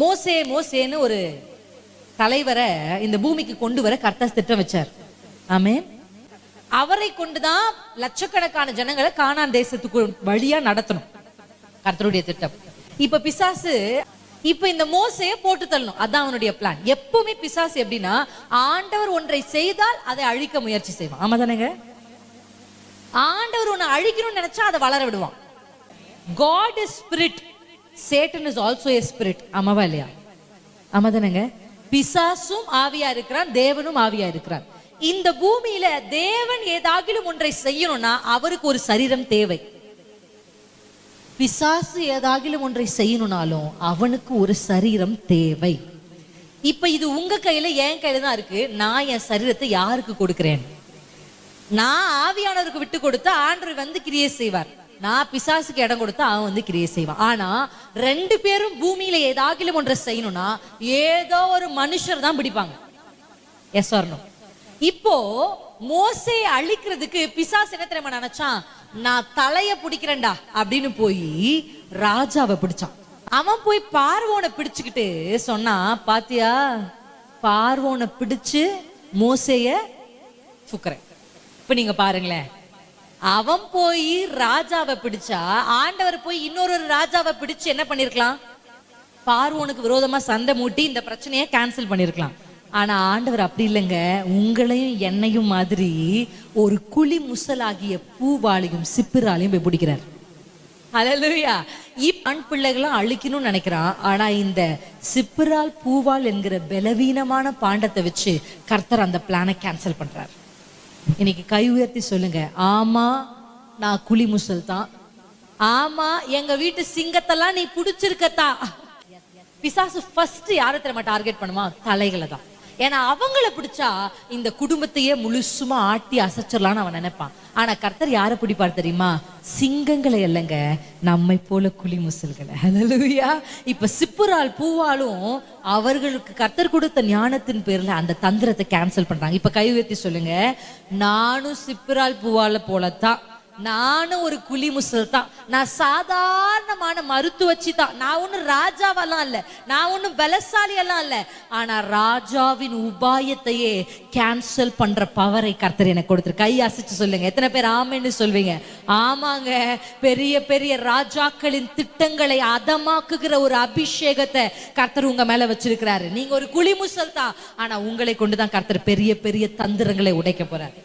மோசே மோசேன்னு ஒரு தலைவரை இந்த பூமிக்கு கொண்டு வர கர்த்தர் திட்டம் வச்சார். ஆமே அவரை கொண்டுதான் லட்சக்கணக்கான ஜனங்களை காணான் தேசத்துக்கு வழியா நடத்தணும். கர்த்தருடைய திட்டம். இப்ப பிசாசு இப்ப இந்த மோசைய போட்டு தள்ளணும். அதான் அவனுடைய பிளான் எப்பவுமே பிசாசு எப்படின்னா ஆண்டவர் ஒன்றை செய்தால் அதை அழிக்க முயற்சி செய்வான். ஆமா தானேங்க? ஆண்டவர் ஒன்னு அழிக்கணும்னு நினைச்சா அதை வளர விடுவான். God is spirit Satan is also a spirit ஆமாவா இல்லையா ஆமா தானேங்க பிசாசும் ஆவியா இருக்கிறான் தேவனும் ஆவியா இருக்கிறான் இந்த பூமியில தேவன் ஏதாகிலும் ஒன்றை செய்யணும்னா அவருக்கு ஒரு சரீரம் தேவை. பிசாசு ஏதாகிலும் ஒன்றை செய்யணும்னாலும் அவனுக்கு ஒரு சரீரம் தேவை. இப்ப இது உங்க கையில என் கையில தான் இருக்கு. நான் என் சரீரத்தை யாருக்கு கொடுக்கிறேன்? நான் ஆவியானவருக்கு விட்டு கொடுத்தா ஆண்டவர் வந்து கிரியேட் செய்வார். நான் பிசாசுக்கு இடம் கொடுத்தா அவன் வந்து கிரியை செய்வான். ஆனா ரெண்டு பேரும் பூமியில ஏதாகிலும் ஒன்றை செய்யணும்னா ஏதோ ஒரு மனுஷர் தான் பிடிப்பாங்க. எஸ் வரணும் இப்போ மோசையை அழிக்கிறதுக்கு பிசாஸ் என்ன தெரியுமா நினைச்சான்? நான் தலைய பிடிக்கிறேன்டா அப்படின்னு போய் ராஜாவை பிடிச்சான். அவன் போய் பார்வோனை பிடிச்சுக்கிட்டு சொன்னா பாத்தியா பார்வோனை பிடிச்சு மோசைய சுக்கறேன் இப்ப நீங்க பாருங்களேன். அவன் போய் ராஜாவை பிடிச்சா ஆண்டவர் போய் இன்னொரு ஒரு ராஜாவை பிடிச்சு என்ன பண்ணிருக்கலாம்? பார்வோனுக்கு விரோதமா சண்டை மூட்டி இந்த பிரச்சனையை கேன்சல் பண்ணிருக்கலாம். ஆனா ஆண்டவர் அப்படி இல்லைங்க. உங்களையும் என்னையும் மாதிரி ஒரு குழி முசலாகிய பூவாளையும் சிப்பிராலையும் போய் பிடிக்கிறார். ஹalleluya இப் அண் பிள்ளைகளும் அழிக்கணும்னு நினைக்கிறான். ஆனா இந்த சிப்பிரால் பூவால் என்கிற பலவீனமான பாண்டத்தை வச்சு கர்த்தர் அந்த பிளானை கேன்சல் பண்றார். இன்னைக்கு கை உயர்த்தி சொல்லுங்க. ஆமா நான் குழி முசல் தான். ஆமா எங்க வீட்டு சிங்கத்தெல்லாம் நீ புடிச்சிருக்கத்தா. பிசாசு ஃபர்ஸ்ட் யாரை தெரியுமா டார்கெட் பண்ணுமா? தலைகளை தான். ஏன்னா அவங்கள பிடிச்சா இந்த குடும்பத்தையே முழுசுமா ஆட்டி அசைச்சிடலான்னு அவன் நினைப்பான். ஆனா கர்த்தர் யாரை பிடிப்பார் தெரியுமா? சிங்கங்களை இல்லைங்க நம்மை போல குழி முசல்களை. ஹalleluya இப்ப சிப்புரால் பூவாலும் அவர்களுக்கு கர்த்தர் கொடுத்த ஞானத்தின் பேர்ல அந்த தந்திரத்தை கேன்சல் பண்றாங்க. இப்ப கை உயர்த்தி சொல்லுங்க நானும் சிப்புரால் பூவால போலத்தான். நானும் ஒரு குழி முசல் தான். நான் சாதாரணமான மருத்துவச்சி தான் நான் ஒன்றும் ராஜாவெல்லாம் இல்லை. நான் ஒன்றும் பலசாலி எல்லாம் இல்லை. ஆனா ராஜாவின் உபாயத்தையே கேன்சல் பண்ற பவரை கர்த்தர் எனக்கு கொடுத்துரு கை அசைச்சு சொல்லுங்க. எத்தனை பேர் ஆமைன்னு சொல்வீங்க? ஆமாங்க. பெரிய பெரிய ராஜாக்களின் திட்டங்களை அதமாக்குகிற ஒரு அபிஷேகத்தை கர்த்தர் உங்க மேல வச்சிருக்கிறாரு. நீங்க ஒரு குழி முசல் தான். ஆனா உங்களை கொண்டு தான் கர்த்தர் பெரிய பெரிய தந்திரங்களை உடைக்க போறாரு.